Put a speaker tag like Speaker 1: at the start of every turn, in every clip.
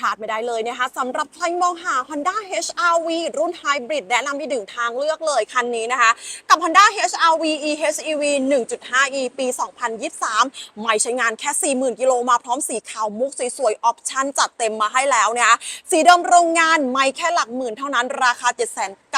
Speaker 1: พลาดไม่ได้เลยนะคะสำหรับใครมองหา Honda HR-V รุ่นไฮบริดแนะนำมีดึงทางเลือกเลยคันนี้นะคะ กับ Honda HR-V eHEV 1.5e ปี 2023 ไม่ใช้งานแค่ 40,000 กิโลมาพร้อมสีขาวมุกสวยๆ ออปชั่นจัดเต็มมาให้แล้วนะคะสีเดิมโรงงานไม่แค่หลักหมื่นเท่านั้นราคา 7,000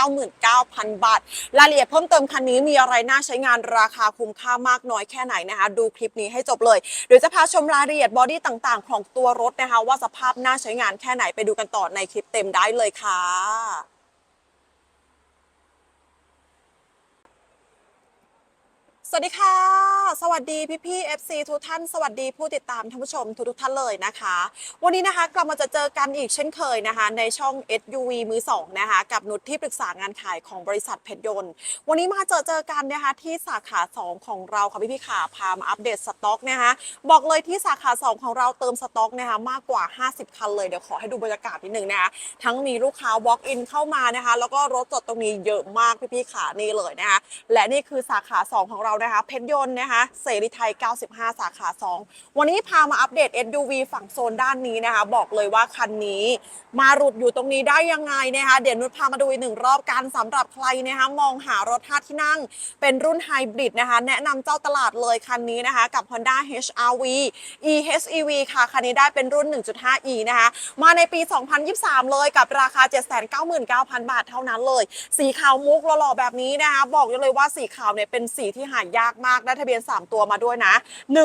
Speaker 1: 99,000 บาท รายละเอียดเพิ่มเติมคันนี้มีอะไรน่าใช้งานราคาคุ้มค่ามากน้อยแค่ไหนนะคะ ดูคลิปนี้ให้จบเลยเดี๋ยวจะพาชมรายละเอียดบอดี้ต่างๆ ของตัวรถนะคะ ว่าสภาพน่าใช้งานแค่ไหนไปดูกันต่อในคลิปเต็มได้เลยค่ะ สวัสดีค่ะ สวัสดีพี่พี่ FC ทุกท่าน สวัสดีผู้ติดตามท่านผู้ชมทุกๆท่านเลยนะคะ วันนี้นะคะกลับมาจะเจอกันอีกเช่นเคยนะคะ ในช่อง SUV มือสองนะคะกับนุชที่ปรึกษางานขายของบริษัทเพชรยนต์ วันนี้มาเจอเจอกันนะคะที่สาขา 2 ของเราค่ะพี่พี่ขาพามาอัปเดตสต็อกนะคะบอกเลยที่สาขา 2 ของเราเติมสต็อกนะคะมากกว่า 50 คันเลยเดี๋ยวขอให้ดูบรรยากาศนิดนึงนะคะทั้งมีลูกค้า walk in เข้ามานะคะ แล้วก็รถจอดตรงนี้เยอะมากพี่พี่ขานี่เลยนะคะและนี่คือสาขา 2 ของเรานะคะ เพชรยนต์นะคะ เสรีไทย 95 สาขา 2 วันนี้พามาอัปเดต SUV ฝั่งโซนด้านนี้นะคะ บอกเลยว่าคันนี้มาหลุดอยู่ตรงนี้ได้ยังไงนะคะ เดี๋ยวนุชพามาดูอีกหนึ่งรอบกันสำหรับใครนะคะมองหารถท่าที่นั่ง เป็นรุ่นไฮบริดนะคะ แนะนำเจ้าตลาดเลยคันนี้นะคะ กับ Honda HR-V eHEV ค่ะ คันนี้ได้เป็นรุ่น 1.5e นะคะ มาในปี 2023 เลยกับราคา 799,000 บาทเท่านั้นเลย สีขาวมุกหล่อๆแบบนี้นะคะ บอกเลยว่าสีขาวเนี่ยเป็นสีที่หายยากมากได้ทะเบียน 3 ตัวมาด้วยนะ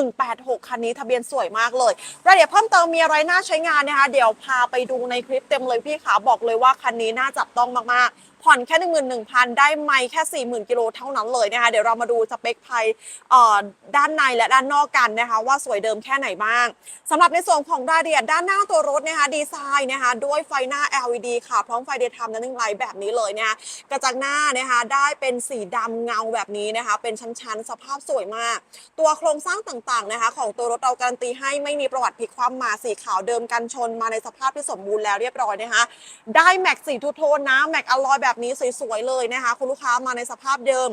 Speaker 1: 186 คันนี้ทะเบียนสวยมากเลยรายละเอียดเพิ่มเติมมีอะไรน่าใช้งานนะคะ เดี๋ยวพาไปดูในคลิปเต็มเลยพี่ขาบอกเลยว่าคันนี้น่าจับต้องมากๆผ่อนแค่ 11,000 ได้ไม่แค่ 40,000 กิโลเท่านั้นเลยนะคะ เดี๋ยวเรามาดูสเปคภายด้านในและด้านนอกกันนะคะ ว่าสวยเดิมแค่ไหนบ้างสำหรับในส่วนของรายละเอียดด้านหน้าตัวรถนะคะดีไซน์นะคะด้วยไฟหน้า LED ค่ะพร้อมไฟเดย์ไทม์และนึ่งไลท์แบบนี้เลยนะคะกระจังหน้านะคะได้เป็นสีดำเงาแบบนี้นะคะ เป็นชั้นๆ สภาพสวยมาก ตัวโครงสร้างต่างๆนะคะ ของตัวรถเราการันตีให้ไม่มีประวัติพลิกคว่ำมาสีขาวเดิมกันชนมาในสภาพที่สมบูรณ์แล้วเรียบร้อยนะคะ ได้แม็กสีทูโทนนะแม็กอลลอยแบบแบบนี้สวยๆเลยนะคะ คุณลูกค้ามาในสภาพเดิม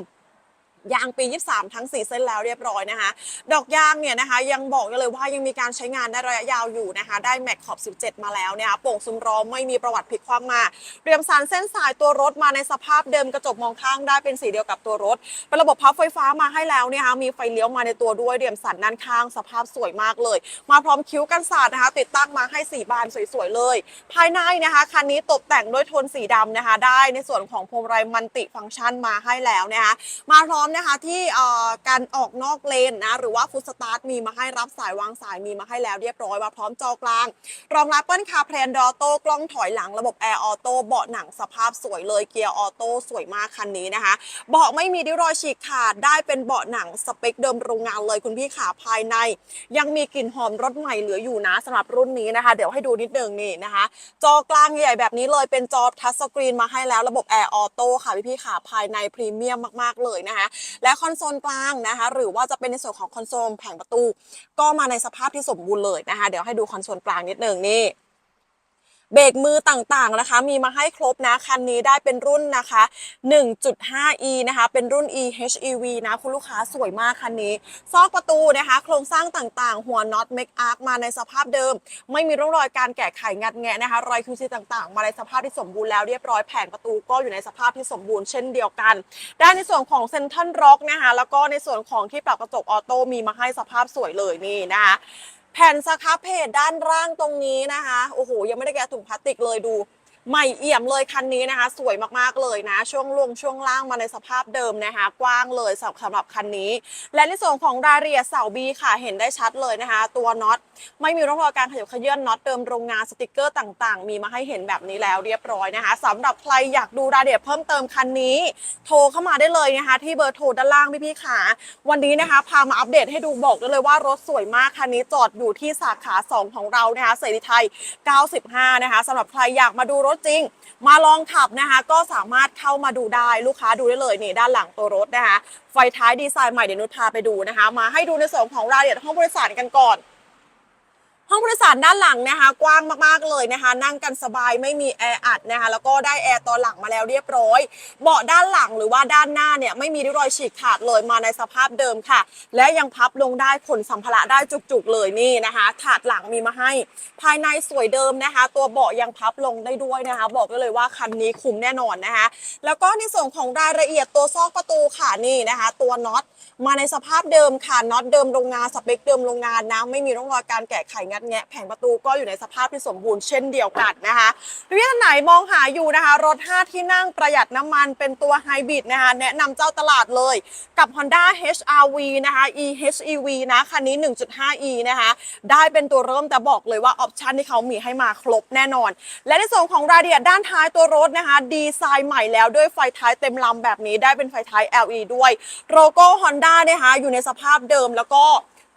Speaker 1: ยางปี 23 ทั้ง 4 เส้นแล้วเรียบร้อยนะคะ ดอกยางเนี่ยนะคะ ยังบอกเลยว่ายังมีการใช้งานได้ระยะยาวอยู่นะคะ ได้แม็กขอบ 17 มาแล้วนะคะโป่งซุ้มล้อไม่มีประวัติพลิกคว่ำมา เรียมสารเส้นสายตัวรถมาในสภาพเดิมกระจกมองข้างได้เป็นสีเดียวกับตัวรถ เป็นระบบพับไฟฟ้ามาให้แล้วเนี่ยนะคะมีไฟเลี้ยวมาในตัวด้วยเรียมสันด้านข้างสภาพสวยมากเลย มาพร้อมคิ้วกันศาสาดนะคะ ติดตั้งมาให้สีบานสวยๆเลย ภายในนะคะคันนี้ตกแต่งด้วยโทนสีดำนะคะ ได้ในส่วนของพวงมาลัยมันติฟังก์ชันมาให้แล้วนะคะมาพร้อมนะคะที่การออกนอกเลนนะหรือว่าฟุตสตาร์ทมีมาให้รับสายวางสายมีมาให้แล้วเรียบร้อยมาพร้อมจอกลาง รองรับเปิ้ลคาเพลนดอโต้กล้องถอยหลังระบบแอร์ออโต้เบาะหนังสภาพสวยเลยเกียร์ออโต้สวยมากคันนี้นะคะเบาะไม่มีริ้วรอยฉีกขาดได้เป็นเบาะหนังสเปคเดิมโรงงานเลยคุณพี่ขาภายใน ยังมีกลิ่นหอมรถใหม่เหลืออยู่นะสำหรับรุ่นนี้นะคะ เดี๋ยวให้ดูนิดนึงนี่นะคะ จอกลางใหญ่แบบนี้เลยเป็นจอทัชสกรีนมาให้แล้วระบบแอร์ออโต้ค่ะพี่พี่ขาภายในพรีเมียมมากๆเลยนะคะและคอนโซลกลางนะคะ หรือว่าจะเป็นในส่วนของคอนโซลแผงประตู ก็มาในสภาพที่สมบูรณ์เลยนะคะ เดี๋ยวให้ดูคอนโซลกลางนิดนึงนี่ เบรกมือต่างๆนะคะ มีมาให้ครบนะ คันนี้ได้เป็นรุ่นนะคะ 1.5e นะคะ เป็นรุ่น eHEV นะคุณลูกค้าสวยมากคันนี้ ซอกประตูนะคะ โครงสร้างต่างๆ หัวน็อตเมคอาร์มาในสภาพเดิม ไม่มีร่องรอยการแกะไขงัดแงะนะคะ รอยคิวซีต่างๆ มาในสภาพที่สมบูรณ์แล้วเรียบร้อยแผงประตูก็อยู่ในสภาพที่สมบูรณ์เช่นเดียวกัน ได้ในส่วนของเซนทรัลร็อกนะคะ แล้วก็ในส่วนของที่ปรับกระจกออโต้มีมาให้สภาพสวยเลยนี่นะคะ แผ่นสครับเพจด้านล่างตรงนี้นะคะ โอ้โห ยังไม่ได้แกะถุงพลาสติกเลยดู ใหม่เอี่ยมเลยคันนี้นะคะ สวยมากๆเลยนะ ช่วงลงช่วงล่างมาในสภาพเดิมนะคะ กว้างเลยสำหรับสำหรับคันนี้ และในส่วนของรายละเอียดเสาบีค่ะเห็นได้ชัดเลยนะคะ ตัวน็อตไม่มีร่องรอยการขยับขยื่นน็อตเดิมโรงงานสติกเกอร์ต่าง ๆ มีมาให้เห็นแบบนี้แล้วเรียบร้อยนะคะสำหรับใครอยากดูรายละเอียดเพิ่มเติมคันนี้ โทรเข้ามาได้เลยนะคะ ที่เบอร์โทรด้านล่างพี่ๆขาวันนี้นะคะ พามาอัปเดตให้ดูบอกได้เลยว่ารถสวยมากคันนี้จอดอยู่ที่สาขา 2 ของเรานะคะเสรีไทย 95 นะคะสำหรับใครอยากมาดูรถถจริง มาลองขับนะคะ ก็สามารถเข้ามาดูได้ลูกค้าดูได้เลยนี่ด้านหลังตัวรถนะคะ ไฟท้ายดีไซน์ใหม่เดี๋ยวนุชพาไปดูนะคะ มาให้ดูในส่วนของรายละเอียดห้องบริษัทกันก่อน ห้องผู้โดยสารด้านหลังนะคะ กว้างมากๆเลยนะคะ นั่งกันสบายไม่มีแออัดนะคะแล้วก็ได้แอร์ตอนหลังมาแล้วเรียบร้อย เบาะด้านหลังหรือว่าด้านหน้าเนี่ยไม่มีริ้วรอยฉีกขาดเลยมาในสภาพเดิมค่ะ และยังพับลงได้ขนสัมภาระได้จุกๆเลยนี่นะคะถาดหลังมีมาให้ ภายในสวยเดิมนะคะ ตัวเบาะยังพับลงได้ด้วยนะคะ บอกได้เลยว่าคันนี้คุ้มแน่นอนนะคะ แล้วก็ในส่วนของรายละเอียดตัวซอกประตูค่ะนี่นะคะ ตัวน็อตมาในสภาพเดิมค่ะน็อตเดิมโรงงานสเปคเดิมโรงงานนะไม่มีร่องรอยการแกะไขงัดแงะแผงประตูก็อยู่ในสภาพที่สมบูรณ์เช่นเดียวกันนะคะพี่ท่านไหนมองหาอยู่นะคะ รถ 5 ที่นั่งประหยัดน้ำมันเป็นตัวไฮบริดนะคะ แนะนำเจ้าตลาดเลยกับ Honda HRV นะคะ eHEV นะคันนี้ 1.5e นะคะ ได้เป็นตัวเริ่มแต่บอกเลยว่าออปชันที่เขามีให้มาครบแน่นอน และในส่วนของรายละเอียดด้านท้ายตัวรถนะคะ ดีไซน์ใหม่แล้วด้วยไฟท้ายเต็มลำแบบนี้ได้เป็นไฟท้าย LED ด้วยโลโก้ Honda นะคะอยู่ในสภาพเดิมแล้วก็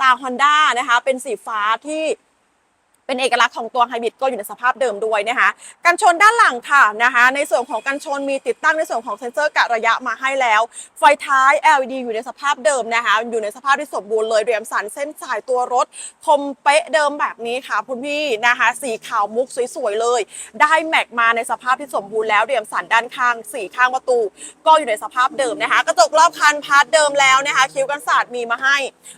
Speaker 1: ตา Honda นะคะ เป็นสีฟ้าที่ เป็นเอกลักษณ์ของตัวไฮบริดก็อยู่ในสภาพเดิมด้วยนะคะกันชนด้านหลังค่ะนะคะในส่วนของกันชนมีติดตั้งในส่วนของเซ็นเซอร์กะระยะมาให้แล้ว ไฟท้าย LED อยู่ในสภาพเดิมนะคะอยู่ในสภาพที่สมบูรณ์เลยเรียมสันเส้นสายตัวรถ คมเป๊ะเดิมแบบนี้ค่ะคุณพี่นะคะสีขาวมุกสวยๆเลย ได้แม็กมาในสภาพที่สมบูรณ์แล้วเรียมสันด้านข้างสีข้างประตู ก็อยู่ในสภาพเดิมนะคะกระจกรอบคันพาร์ทเดิมแล้วนะคะคิ้วกันศาสตร์มีมาให้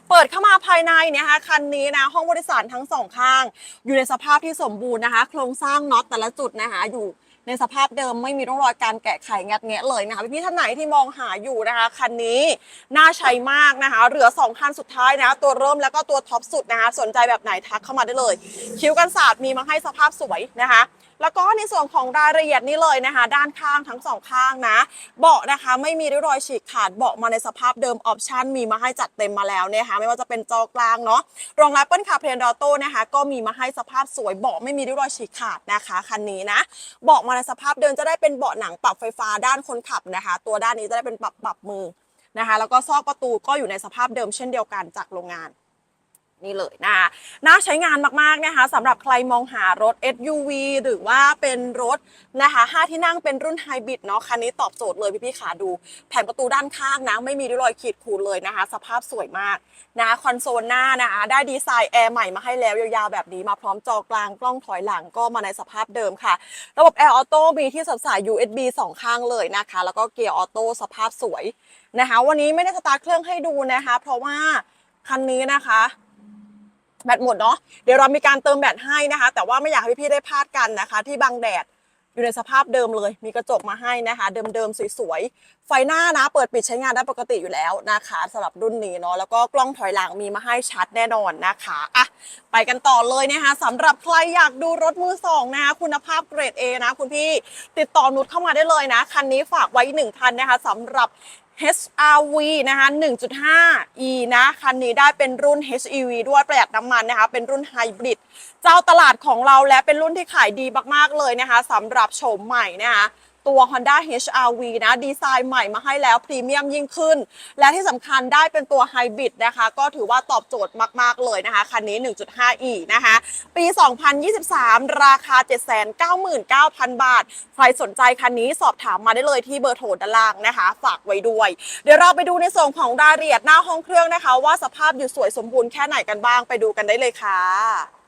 Speaker 1: เปิดเข้ามาภายในนะคะคันนี้นะห้องบริสารทั้งสองข้าง อยู่ในสภาพที่สมบูรณ์นะคะ โครงสร้างน็อตแต่ละจุดนะคะอยู่ในสภาพเดิมไม่มีร่องรอยการแกะไขงัดแงะเลยนะคะพี่ๆท่านไหนที่มองหาอยู่นะคะคันนี้น่าใช้มากนะคะเหลือ2คันสุดท้ายนะตัวเริ่มแล้วก็ตัวท็อปสุดนะคะสนใจแบบไหนทักเข้ามาได้เลย คิ้วกันศาสตร์มีมาให้สภาพสวยนะคะ แล้วก็ในส่วนของรายละเอียดนี้เลยนะคะ ด้านข้างทั้งสองข้างนะ เบาะนะคะไม่มีริ้วรอยฉีกขาดเบาะมาในสภาพเดิมออปชันมีมาให้จัดเต็มมาแล้วนะคะไม่ว่าจะเป็นจอกลางเนาะรองรับเปิ้ลคาเพลนดอโต้นะคะ ก็มีมาให้สภาพสวยเบาะไม่มีริ้วรอยฉีกขาดนะคะคันนี้นะเบาะมาในสภาพเดิมจะได้เป็นเบาะหนังปรับไฟฟ้าด้านคนขับนะคะ ตัวด้านนี้จะได้เป็นปรับปรับมือนะคะ แล้วก็ซอกประตูก็อยู่ในสภาพเดิมเช่นเดียวกันจากโรงงาน นี่เลยนะคะน่าใช้งานมากๆนะคะสำหรับใครมองหารถ SUV หรือว่าเป็นรถนะคะ5ที่นั่งเป็นรุ่นไฮบริดเนาะคันนี้ตอบโจทย์เลยพี่ๆขาดู แผงประตูด้านข้างนะ ไม่มีริ้วรอยขีดขูดเลยนะคะ สภาพสวยมากนะคอนโซลหน้านะคะได้ดีไซน์แอร์ใหม่มาให้แล้วยาวๆแบบนี้มาพร้อมจอกลางกล้องถอยหลังก็มาในสภาพเดิมค่ะ ระบบแอร์ออโต้มีที่สับสาย USB สองข้างเลยนะคะ แล้วก็เกียร์ออโต้สภาพสวยนะคะ วันนี้ไม่ได้สตาร์ทเครื่องให้ดูนะคะ เพราะว่าคันนี้นะคะ แบตหมดเนาะเดี๋ยวเรามีการเติมแบตให้นะคะ แต่ว่าไม่อยากให้พี่ๆได้พลาดกันนะคะ ที่บังแดดอยู่ในสภาพเดิมเลย มีกระจกมาให้นะคะ เดิมๆสวยๆ ไฟหน้านะ เปิดปิดใช้งานได้ปกติอยู่แล้วนะคะสำหรับรุ่นนี้เนาะ แล้วก็กล้องถอยหลังมีมาให้ชัดแน่นอนนะคะ อะ ไปกันต่อเลยนะคะสำหรับใครอยากดูรถมือสองนะคะคุณภาพเกรด A นะ คุณพี่ติดต่อนุชเข้ามาได้เลยนะ คันนี้ฝากไว้หนึ่งคันนะคะสำหรับ HRV นะคะ 1.5e นะคันนี้ได้เป็นรุ่น HEV ด้วยประหยัดน้ำมันนะคะ เป็นรุ่นไฮบริด เจ้าตลาดของเราและเป็นรุ่นที่ขายดีมากๆเลยนะคะสำหรับโฉมใหม่นะคะ ตัว Honda HRV นะดีไซน์ใหม่มาให้แล้วพรีเมียมยิ่งขึ้น และที่สำคัญได้เป็นตัวไฮบริดนะคะ ก็ถือว่าตอบโจทย์มาก ๆ เลยนะคะ คันนี้ 1.5e นะคะ ปี 2023 ราคา 799,000 บาท ใครสนใจคันนี้สอบถามมาได้เลยที่เบอร์โทรด้านล่างนะคะ ฝากไว้ด้วย เดี๋ยวเราไปดูในส่วนของรายละเอียดหน้าห้องเครื่องนะคะ ว่าสภาพอยู่สวยสมบูรณ์แค่ไหนกันบ้างไปดูกันได้เลยค่ะ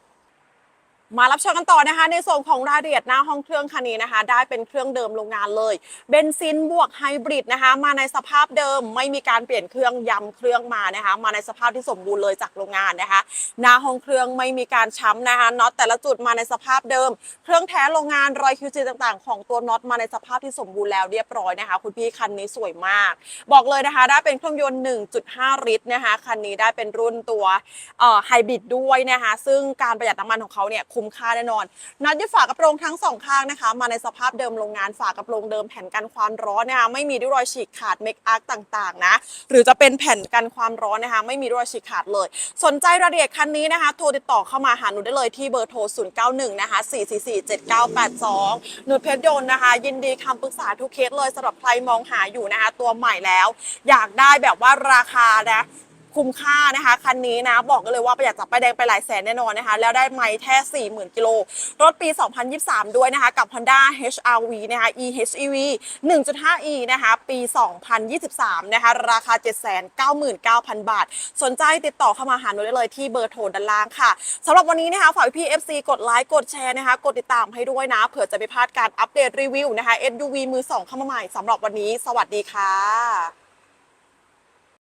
Speaker 1: มารับชมกันต่อนะคะ ในส่วนของรายละเอียดหน้าห้องเครื่องคันนี้นะคะ ได้เป็นเครื่องเดิมโรงงานเลยเบนซินบวกไฮบริดนะคะ มาในสภาพเดิมไม่มีการเปลี่ยนเครื่องย้ำเครื่องมานะคะ มาในสภาพที่สมบูรณ์เลยจากโรงงานนะคะ หน้าห้องเครื่องไม่มีการช้ำนะคะน็อตแต่ละจุดมาในสภาพเดิม เครื่องแท้โรงงานรอยคิวจีต่างๆ ของตัวน็อตมาในสภาพที่สมบูรณ์แล้วเรียบร้อยนะคะ คุณพี่คันนี้สวยมาก บอกเลยนะคะ ได้เป็นเครื่องยนต์ 1.5 ลิตรนะคะคันนี้ได้เป็นรุ่นตัวเอ่อไฮบริดด้วยนะคะ ซึ่งการประหยัดน้ำมันของเขาเนี่ยคุ้มค่าแน่นอน นัดยึดฝากระโปรงทั้งสองข้างนะคะ มาในสภาพเดิมโรงงานฝากระโปรงเดิมแผ่นกันความร้อนนะคะไม่มีริ้วรอยฉีกขาดเมคอาร์คต่างๆนะหรือจะเป็นแผ่นกันความร้อนนะคะไม่มีริ้วรอยฉีกขาดเลย สนใจรายละเอียดคันนี้นะคะ โทรติดต่อเข้ามาหาหนูได้เลยที่เบอร์โทร 091 นะคะ 4447982 หนุดเพชรยนต์นะคะ ยินดีคำปรึกษาทุกเคสเลยสำหรับใครมองหาอยู่นะคะตัวใหม่แล้ว อยากได้แบบว่าราคานะ คุ้มค่านะคะคันนี้นะบอกกันเลยว่าประหยัดจากป้ายแดงไปหลายแสนแน่นอนนะคะแล้วได้ไมล์แค่40,000กิโลรถปี 2023 ด้วยนะคะกับ Honda HR-V นะคะ eHEV 1.5e นะคะปี 2023 นะคะราคา 799,000 บาท สนใจติดต่อเข้ามาหาหนูได้เลยที่เบอร์โทรด้านล่างค่ะสำหรับวันนี้นะคะฝากพี่ FC กดไลค์กดแชร์นะคะกดติดตามให้ด้วยนะเผื่อจะไม่พลาดการอัปเดตรีวิวนะคะ SUV มือสองเข้ามาใหม่สำหรับวันนี้ สวัสดีค่ะ